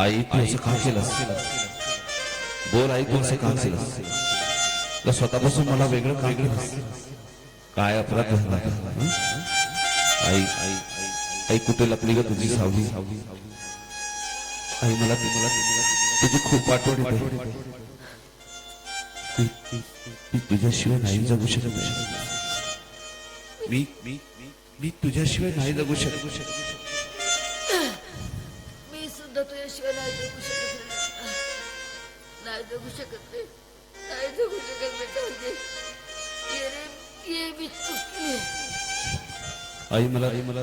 आई तू असं का केलंस? बोल आई तू असं का केलंस? स्वतःपासून मला वेगळं का केलंस? काय अपराध झाला? आई आई आई कुठे लपली ग तुझी सावली? आई मला मला तुझी खूप आठवण मी तुझ्याशिवाय नाही जगू शकत. मी मी मी तुझ्याशिवाय नाही जगू शकत. जगू शकत नाही. जगू शकत बेटा म्हणजे मी चुकली. आई मला आई मला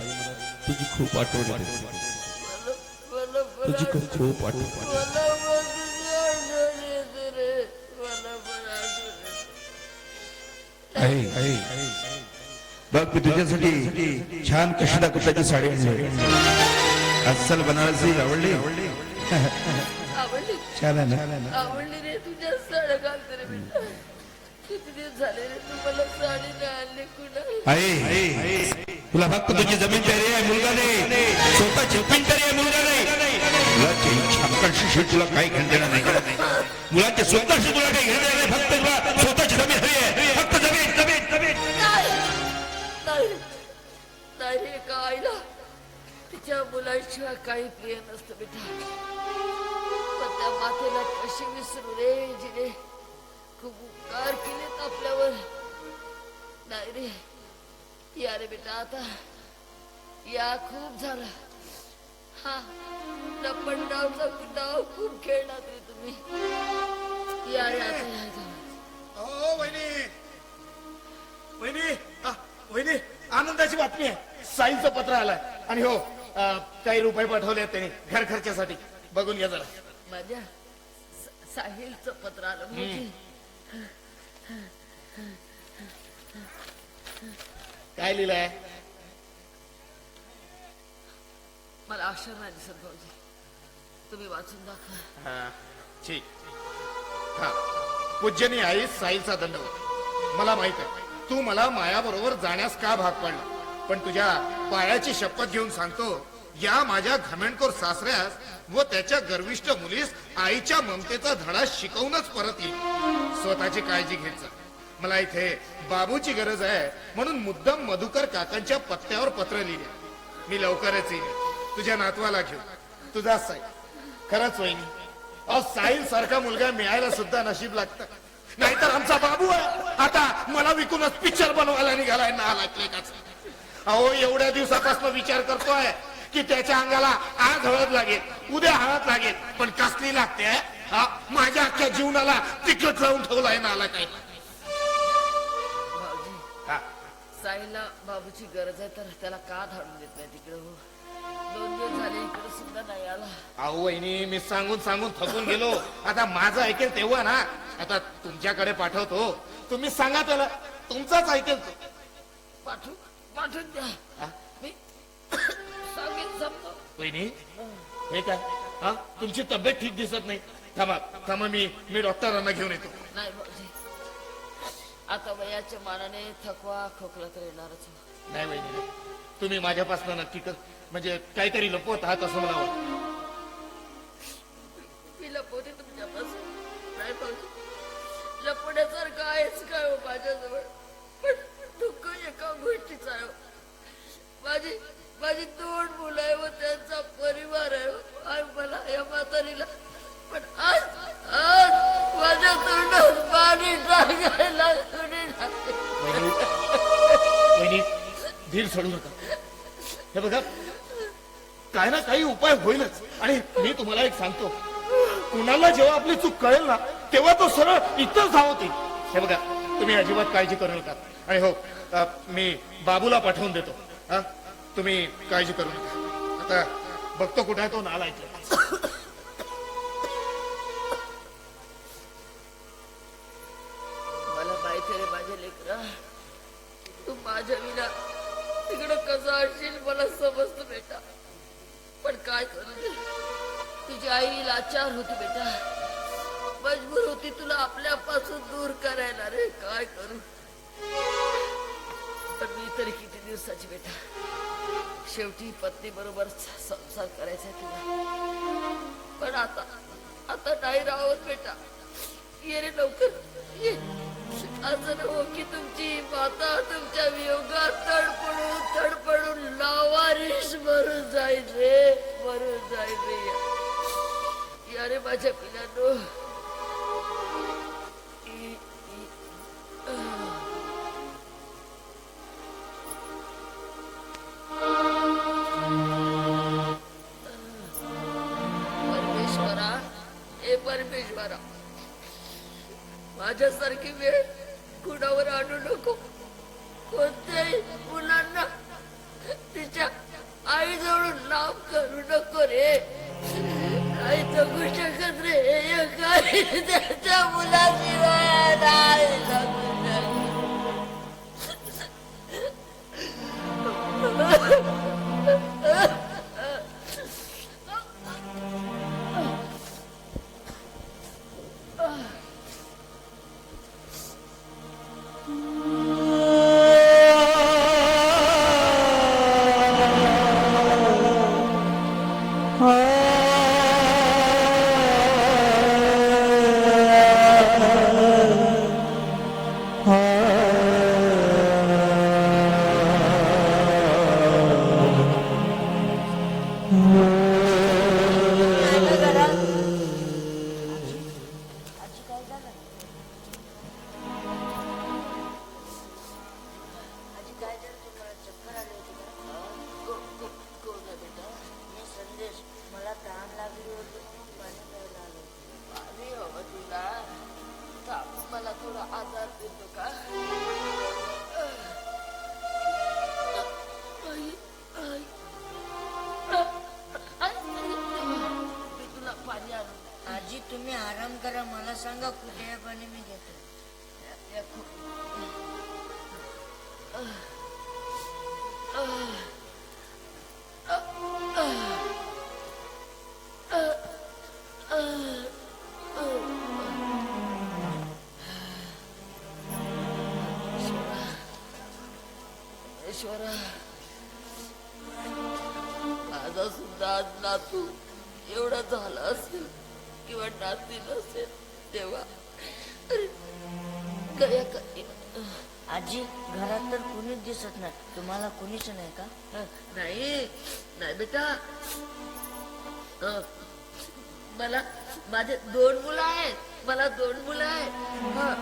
तुझी खूप आठवण येते. तुझी खूप खूप आठवण बघ मी तुझ्यासाठी छान कशिदा कुर्ताची साडी आणली. अस्सल बनारसी आवडली आवडली? छान आहे ना? आवडली रे तुझ्या साड्या घालते रे बेटा किती दिवस झाले रे तू मला साडी नाही आणली कुणा आई तुला फक्त तुझी जमीन तयारी आहे मुलगा नाही. स्वतःची जमीन तयारी आहे मुलगा नाही. मुलाची इच्छा तुला काही घेणं देणं नाही. मुलाच्या स्वतःशी तुला काही घेणं नाही. फक्त तुला स्वतःची जमीन हवी आहे. फक्त जमीन जमीन जमीन. नाही रे आईला? तिच्या मुलाशिवाय काही प्रिय नसतं बेटा. त्या मातेला कशी विसरू रे जिने खूप उपकार केलेत आपल्यावर. नाही रे. या रे बेटा आता या खूप झालं. हा लपण डावचा डाव खूप खेळणार रे तुम्ही. या रे आता या हो वहिनी. वहिनी वहिनी आनंदाची बातमी आहे. साईंचं पत्र आलंय. आणि हो काही रुपये पाठवले त्यांनी घर खर्चासाठी. बघून घ्या जरा. माझ्या साहिलचं पत्र आलं म्हणजे काय लिहिलंय मला अक्षर नाही दिसत भाऊजी तुम्ही वाचून दाखवा हा, ठीक हा पूज्यनी आई साईचा दंडवत मला माहीत आहे. तू मला माया बरोबर जाण्यास का भाग पाडला? पण तुझ्या पायाची शपथ घेऊन सांगतो या माझ्या घमेंडखोर सासऱ्यास व त्याच्या गर्विष्ठ मुलीस आईच्या ममतेचा धडा शिकवूनच परत येईल. स्वतःची काळजी घेत जा. मला इथे बाबूची गरज आहे म्हणून मुद्दाम मधुकर काकांच्या पत्त्यावर पत्र लिहिले मी लवकरच येईल तुझ्या नातवाला घेऊ तुझा साई. खरंच वहिनी अहो साहिल सारखा मुलगा मिळायला सुद्धा नशीब लागतं. नाहीतर आमचा बाबू आहे. आता मला विकूनच पिक्चर बनवायला निघालाय ना लेखाचा अहो एवढ्या दिवसापासून विचार करतोय. की त्याच्या अंगाला आज हळद लागेल उद्या हळद लागेल. पण कसली लागते हा? माझ्या अख्ख्या जीवनाला तिकट लावून ठेवलाय ना आला काय. भाऊजी हा. साहिलला बाबूची गरज आहे तर त्याला का धाडून देत नाही तिकडे? हो. दोन दिवस झाले इकडे सुद्धा नाही आला. अहो वहिनी मी सांगून सांगून थकून गेलो. आता माझं ऐकेल तेव्हा ना. आता तुमच्याकडे पाठवतो. तुम्ही सांगा त्याला तुमचाच ऐकेल तो. पाठवून पाठवून द्या. वहिनी हे काय? हा? तुमची तब्येत ठीक दिसत नाही. थांबा थांबा मी मी डॉक्टरांना घेऊन येतो. नाही भाऊजी आता वयाच्या मानाने थकवा खोकला तर येणारच. नाही वहिनी तुम्ही माझ्यापासून नक्की कर. म्हणजे काहीतरी लपवत आहात असं मला वाटतं. मी लपवते तुमच्यापासून. नाही भाऊजी लपवण्यासारखं आहेच काय हो माझ्याजवळ? पण दुःख एका गोष्टीचं आहे हो. माझी माझी दोन मुलं आहे व त्यांचा परिवार आहे. मला या म्हातारीला पण आज आज माझ्या तोंडात पाणी टाकायला धीर सोडू नका. हे बघा काय ना काही उपाय होईलच. आणि मी तुम्हाला एक सांगतो. कुणाला जेव्हा आपली चूक कळेल ना तेव्हा तो सरळ इतर धावते हे बघा तुम्ही अजिबात काळजी करू नका. आणि हो मी बाबूला पाठवून देतो. हा? तुम्ही काळजी करू नका. आता बघतो कुठे आहे तो नाला मला माहिती रे माझ्या लेकरा. तू माझ्या विना तिकडं कसं असशील मला समजत बेटा. पण काय करू तुझी आई लाचार होती बेटा. मजबूर होती होती तुला आपल्यापासून दूर करायला रे. काय करू? पण मी तरी किती दिवसाची बेटा. शेवटी पत्नी बरोबर संसार करायचा तुला पण आता आता नाही राहत बेटा. ये रे लवकर. ये. असं हो की तुमची माता तुमच्या वियोगात तडपडून तडपडून लावारिश मरून जाईल रे मरून जाईल रे या. रे माझ्या पिलांनो माझा सुद्धा आज नातू एवढा झाला असेल किंवा नाती नसेल तेव्हा. आजी घरात तर कुणीच दिसत नाही. तुम्हाला कुणीच नाही का? नाही नाही बेटा. मला माझे दोन मुलं आहेत. मला दोन मुलं आहेत. हा.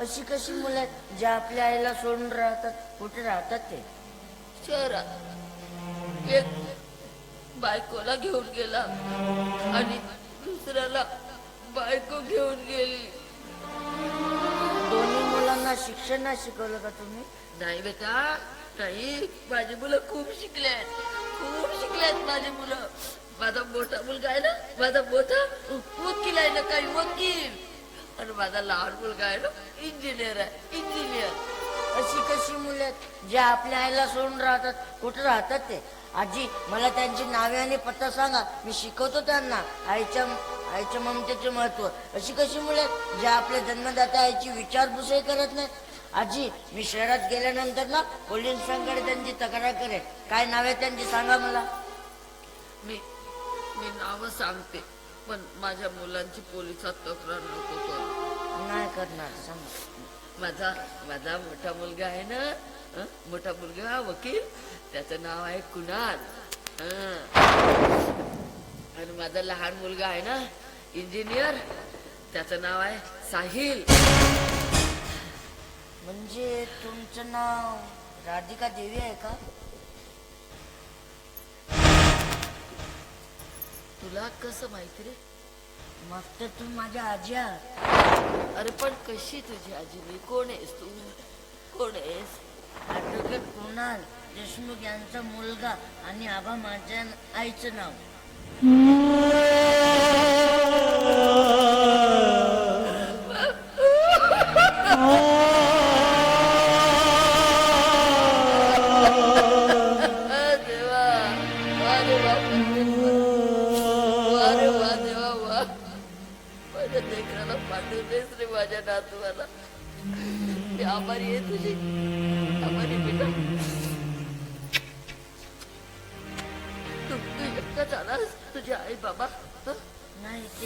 अशी कशी मुलं आहेत? ज्या आपल्या आईला सोडून राहतात कुठे राहतात ते? शहरात. एक बायकोला घेऊन गेला आणि दुसऱ्याला बायको घेऊन गेली. दोन्ही मुलांना शिक्षण नाही शिकवलं का तुम्ही? नाही बेटा नाही माझी मुलं खूप शिकलेत खूप शिकलेत माझी मुलं. माझा मोठा मुलगा आहे ना माझा मोठा वकील आहे ना काही वकील. आणि माझा लहान मुलगा आहे ना इंजिनियर आहे इंजिनियर. अशी कशी मुलं आहेत ज्या आपल्या आईला सोडून राहतात कुठे राहतात ते? आजी मला त्यांची नावे आणि पत्ता सांगा. मी शिकवतो त्यांना आईच्या आईच्या ममतेचे महत्त्व. अशी कशी मुलं आहेत ज्या आपल्या जन्मदात्या आईची विचारपूसही करत नाहीत? आजी मी शहरात गेल्यानंतर ना पोलिसांकडे त्यांची तक्रार करेन काय नाव त्यांची सांगा मला. मी मी नाव सांगते पण माझ्या मुलांची पोलिसात तक्रार नको करू. नाही करणार सांगा. माझा माझा मोठा मुलगा आहे ना? मोठा मुलगा वकील? त्याचं नाव आहे कुणाल. हं. आणि माझा लहान मुलगा आहे ना? इंजिनियर. त्याचं नाव आहे साहिल. म्हणजे तुमचं नाव राधिका देवी आहे का? तुला कसं माहिती रे? मग तर तू माझ्या आजी अरे पण कशी तुझी आजी? मी कोण आहेस तू? कोण आहेस? ॲडव्होकेट कुणाल देशमुख यांचा मुलगा आणि आबा माझ्या आईचं नाव.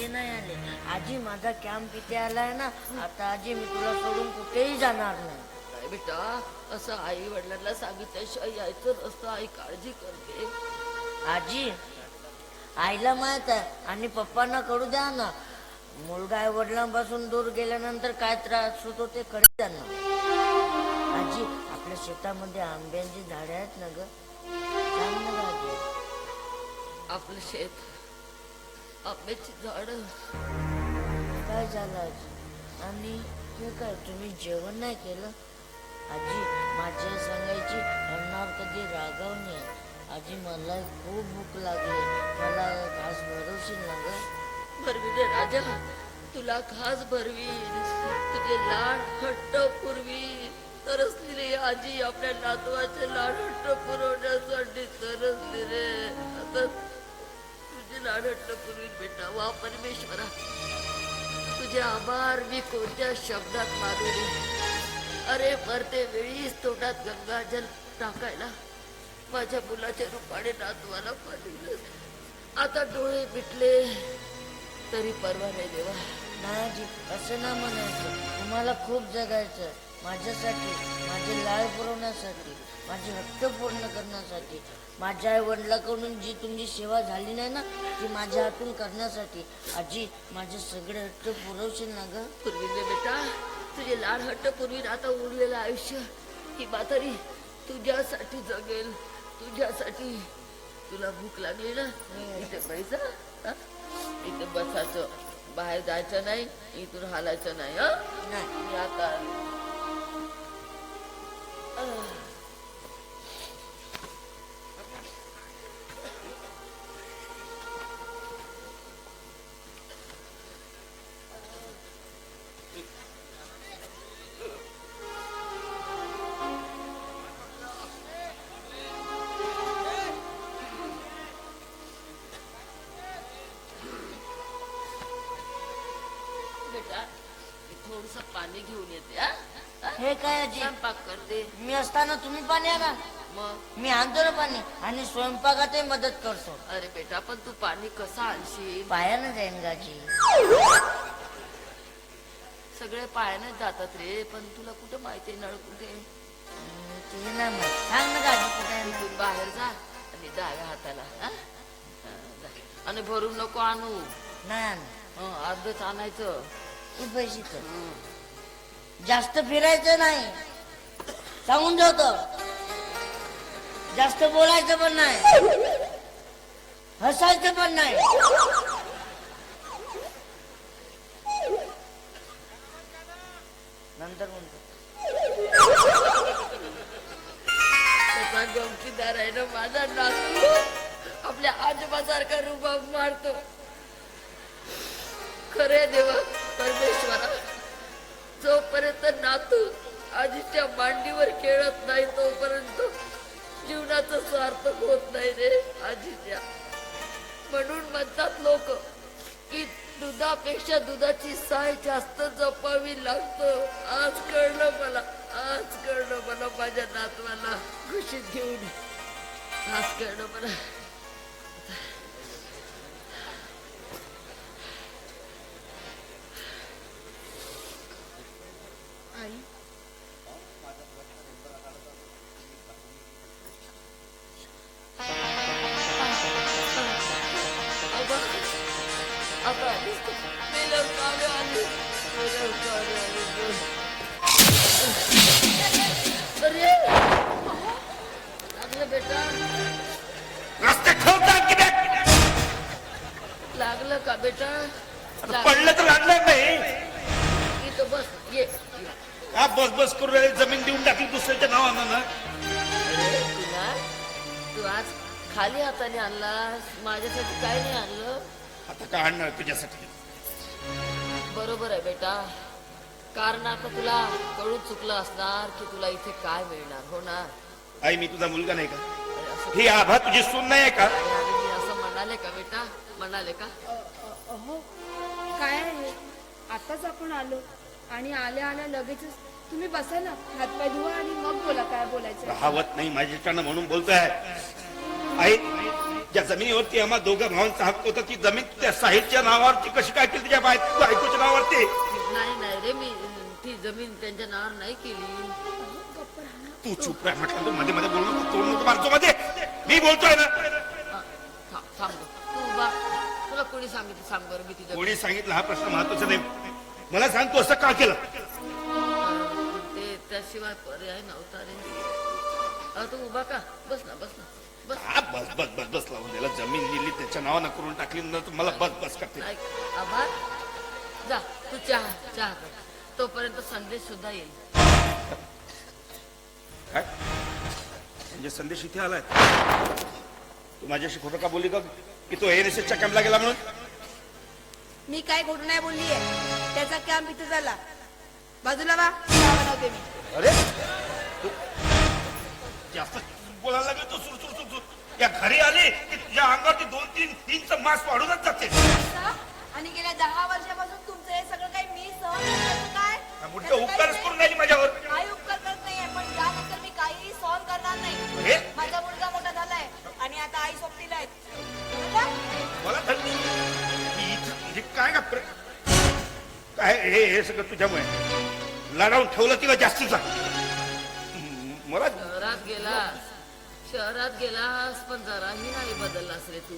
नाही आले आजी माझा कॅम्प इथे आलाय ना आता आजी मी तुला सोडून कुठेही जाणार नाही. काय बेटा असं आई वडिलांना सांगितल्याशिवाय यायचं नसतं. आई काळजी करते. आजी आईला माहीत आहे आणि पप्पांना कळू द्या ना. मुलगा आई वडिलांपासून दूर गेल्यानंतर काय त्रास होतो ते कळू द्या ना. आजी आपल्या शेतामध्ये आंब्यांची झाडे आहेत ना ग? सांग ना गं आजी. आपलं शेत. आंब्याची झाड. काय झालं आजी? आणि हे काय तुम्ही जेवण नाही केलं? आजी माझी सांगायची अन्नावर कधी रागाव नाही. आजी मला खूप भूक लागली. मला घास भरवशील ना ग भरविले राजा. तुला खास भरवी. तुझे लाड हट्ट पुरवी. तरसली रे आजी आपल्या नातवाचे लाड हट्ट पुरवण्यासाठी तरसली रे आता तुझे लाड हट्ट वा परमेश्वरा. तुझे आभार मी कोणत्या शब्दात मानू रे अरे मरते वेळीच तोंडात गंगाजल टाकायला माझ्या मुलाच्या रूपाने नातवाला पाठवलं. आता डोळे मिटले. तरी परवा नाही देवा. नाही असं ना म्हणायचं. तुम्हाला खूप जगायचं माझ्यासाठी माझे लाळ पुरवण्यासाठी माझे हट्ट पूर्ण करण्यासाठी माझ्या आई वडिलाकडून जी तुमची सेवा झाली नाही ना ती माझ्या हातून करण्यासाठी आजी माझे सगळे हट्ट पुरवशील ना ग? बेटा तुझे लाड हट्ट पूर्वी आता उरलेलं आयुष्य ही म्हातारी तुझ्यासाठी जगेल तुझ्यासाठी. तुला भूक लागली ना? इथे पैसा? इथे बसायचं. बाहेर जायचं नाही इथून हालायचं नाही हं? आता आले. काय आजी स्वयंपाक करते मी असताना तुम्ही पाणी आणा मग मी आणतो ना पाणी आणि स्वयंपाकातही मदत करतो अरे बेटा पण तू पाणी कसं आणशील पायानं जाईन गाजी सगळे पायानेच जातात रे पण तुला कुठं माहिती आहे नळ कुठे आहे? हम्म, ते नाही माहीत. सांग ना गाजी कुठे आहे ना? इथून बाहेर जा आणि डाव्या हाताला हा? हा, जा. आणि भरून नको आणू नाही. हं, अर्धच आणायचं तू पैसे कर हं. जास्त फिरायचं नाही. सांगून ठेवतो जास्त बोलायचं पण नाही. हसायचं पण नाही. नंतर म्हणतो. गमतीदार आहे ना माझा नातू? आपल्या आजोबासारखा रुबाब मारतो. खरे देवा. सार्थक होत नाही रे आजीच्या. म्हणून म्हणतात लोक की दुधापेक्षा दुधाची साय जास्त जपावी लागतं. आज कळलं मला आज कळलं मला माझ्या नातवाला खुशीत घेऊन आज कळलं मला. माझ्यासाठी काय नाही आणलं. आता काय आणणार तुझ्यासाठी? बरोबर आहे बेटा. कारण आता तुला कळून चुकलं असणार की तुला इथे काय मिळणार हो ना? आई मी तुझा मुलगा नाही का? अरे असं ही आभा तुझी सून नाही आहे का? मी असं म्हणाले का बेटा? म्हणाले का? अहो काय आहे? आत्ताच आपण आलो आणि आल्या आल्या लगेचच तुम्ही बसा ना. हातपाय धुवा आणि मग बोला काय बोलायचं राहवत नाही माझ्याकडनं म्हणून बोलतोय. आई ज्या जमिनीवरती आम्हा दोघं भावांचा हक्क होता ती जमीन त्या साहिलच्या नावावरती कशी काय केली तुझ्या बाय- बायकोच्या नावावरती? नाही नाही रे मी ती जमीन त्यांच्या नावावर नाही केली. तू चुप राह म्हटलं तू मध्ये मध्ये बोलू नको तोड नको मारतो मध्ये. मी बोलतोय ना. हा, था- थांब गं. तू तुला कोणी सांगितलं सांग बरं मी ती जमीन कोणी सांगितलं हा प्रश्न महत्त्वाचा नाही. मला सांग तू असं का केलं? ते त्याशिवाय पर्याय नव्हता रे. तू उभा का? बस ना बस ना. हा, बस बस बस बस लावून दिला जमीन दिली त्याच्या नावानं करून टाकली नंतर मला बस बस करते. ऐक आभार जा तू चहा चहा कर. तोपर्यंत संदेश सुद्धा येईल. काय? म्हणजे संदेश इथे आलाय? तू माझ्याशी खोटं का बोलली का की तो एन एस एसच्या कॅम्पला गेला म्हणून? मी काय खोटं नाही बोलली आहे त्याचा कॅम्प इथे झाला. बाजूला वा. चहा बनवते मी अरे तू जास्त बोलायला लागलं तू सुर सुर सुर सुर या घरी आले की तुझ्या अंगावरती दोन तीन इंच मास वाढूनच जाते. आणि गेल्या दहा वर्षापासून तुमचं हे सगळं काही मी सहन करतो काय? मोठे उपकारच करून राहिली माझ्यावर. काही उपकार करत नाहीये पण यानंतर मी काहीही सहन करणार नाही. हे? माझा मुलगा मोठा झालाय आणि आता आई सोबतीला बरोबर? मला थंडी मी इथं म्हणजे काय का प्र- काय हे हे सगळं तुझ्यामुळे? लढावून ठेवलं तिला जास्तीचा. म- मला शहरात गेलास शहरात गेलास पण जराही नाही बदललास रे तू.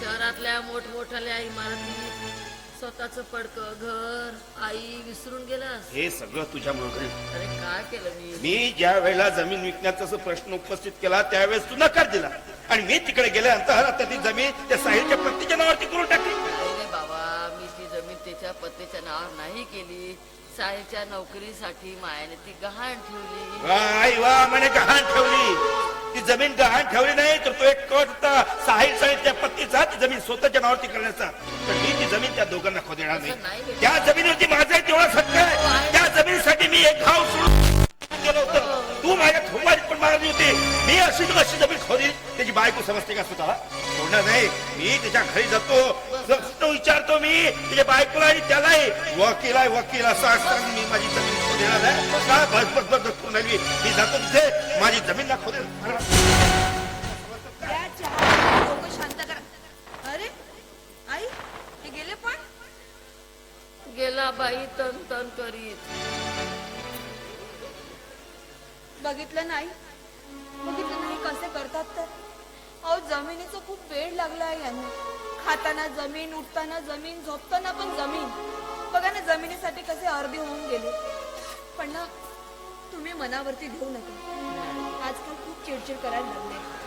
शहरातल्या मोठमोठ्याल्या इमारती स्वतःच पडक घर आई विसरून गेलास? हे सगळं तुझ्यामुळे घडेल. अरे काय केलं मी? मी ज्या वेळेला जमीन विकण्याचा प्रश्न उपस्थित केला त्यावेळेस तू नकार दिला. आणि मी तिकडे गेल्यानंतर आता ती जमीन त्या साहिलच्या प्रत्येच्या नावावरती करून टाकली. बाबा मी ती जमीन त्याच्या पत्नीच्या नावावर नाही केली. साईच्या नोकरीसाठी मायाने ती गहाण ठेवली. वा आई वा म्हणे गहाण ठेवली. ती जमीन गहाण ठेवली नाही तर तो एक कट होता. साहिल साहिलच्या पत्नीचा ती जमीन स्वतःच्या नावावरती करण्याचा. तर मी ती जमीन त्या दोघांना खो देणार असं नाही. त्या जमिनीवरती माझा तेवढा हक्क आहे. त्या जमिनीसाठी मी एक घाव सोडून गेलो होतो. तू माझ्या थोबाडीत पण मारली होती. मी अशी तू अशी जमीन खोदी त्याची बायको समजते का स्वतःला? सोडणार नाही. मी त्याच्या घरी जातो. फक्त विचारतो मी त्याच्या बायकोला आणि त्यालाही. वकील आहे वकील असं असताना मी माझी जमीन खो देणार आहे का? बस बस बस. मी जातो तिथे. माझी जमीन ना खो देणार त्या चहा. डोकं शांत करा. अरे आई हे गेले पण? गेला बाई तन तन करीत. बघितलं नाही? बघितलं नाही कसे करतात तर? अहो जमिनीचा खूप वेळ लागला यांना. खाताना जमीन उठताना जमीन झोपताना पण जमीन. बघा ना जमिनीसाठी कसे अर्धे होऊन गेले. पण ना तुम्ही मनावरती घेऊ नका. आजकाल खूप चिडचिड करायला लागले.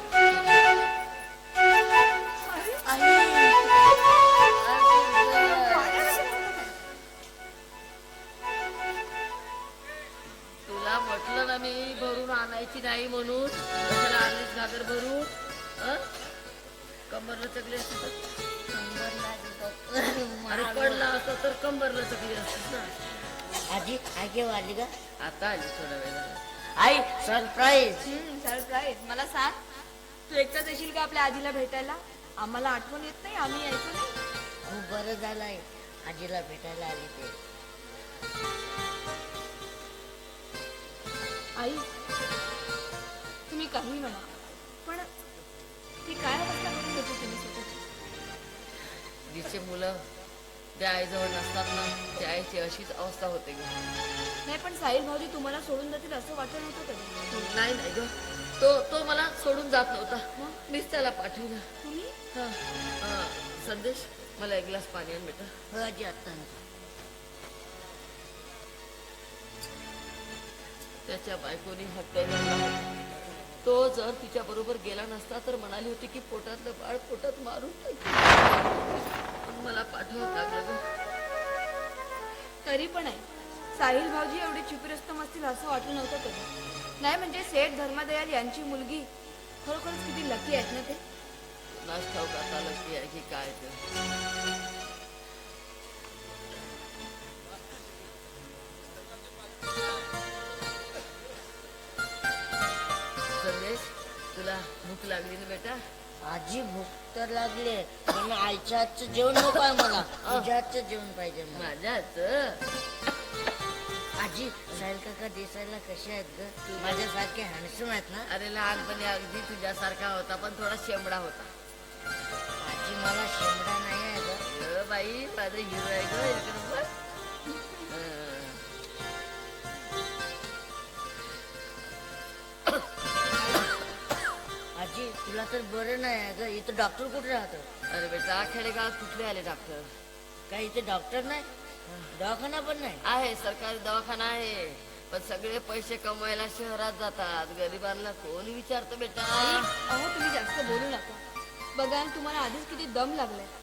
चकली ना. आजी आई केव्हा आली का? आता आली थोड्या वेळा आई सरप्राईज. सरप्राईज. मला सांग तू एकटाच येशील का आपल्या आजीला भेटायला? आम्हाला आठवण येत नाही आम्ही यायचो नाही. खूप बरं झालंय आजीला भेटायला आली ते. आई त्या आईजवळ नसतात ना त्या आईची अशीच अवस्था होते ग. नाही पण साहिल भाऊजी तुम्हाला सोडून जातील असं वाटत नव्हतं कधी? नाही नाही ग. तो तो मला सोडून जात नव्हता. मीच त्याला पाठवलं. तुम्ही? हा, हा. संदेश मला एक ग्लास पाणी आण बेटा. हो आजी आत्ता आणतो. त्याच्या बायकोनी हत्या तो जर तिच्या बरोबर गेला नसता तर म्हणाली होती की पोटातलं बाळ पोटात मारून टाकेल. पण मला पाठवत लागलं ग. तरी पण आहे. साहिल भाऊजी एवढे चिपरस्तम असतील असं वाटलं नव्हतं कधी. नाही म्हणजे सेठ धर्मदयाल यांची मुलगी खरोखरच किती लकी आहेत ना ते? आता लकी आहे की काय ते? तुला भूक लागली ना बेटा? आजी भूक तर लागली. पण आईच्या हातचं जेवण नको आहे मला. तुझ्या हातचं जेवण पाहिजे मला. माझ्या हातचं? आजी साहिल काका दिसायला कसे आहेत ग? माझ्यासारखे हँडसम आहेत ना? अरे लहानपणी अगदी तुझ्यासारखा होता पण थोडा शेंबडा होता. आजी मला शेंबडा नाही आहे ग. बाई माझा हिरो आहे ग इकडं बघ. तुला तर बरं नाही आहे ग. इथं डॉक्टर कुठे राहतो? अरे बेटा खेडेगावात कुठले आले डॉक्टर काय इथे डॉक्टर नाही? दवाखाना पण नाही? आहे सरकारी दवाखाना आहे. पण सगळे पैसे कमवायला शहरात जातात. गरिबांना कोण विचारतं बेटा? अहो तुम्ही जास्त बोलू नका. बघा तुम्हाला आधीच किती दम लागलाय.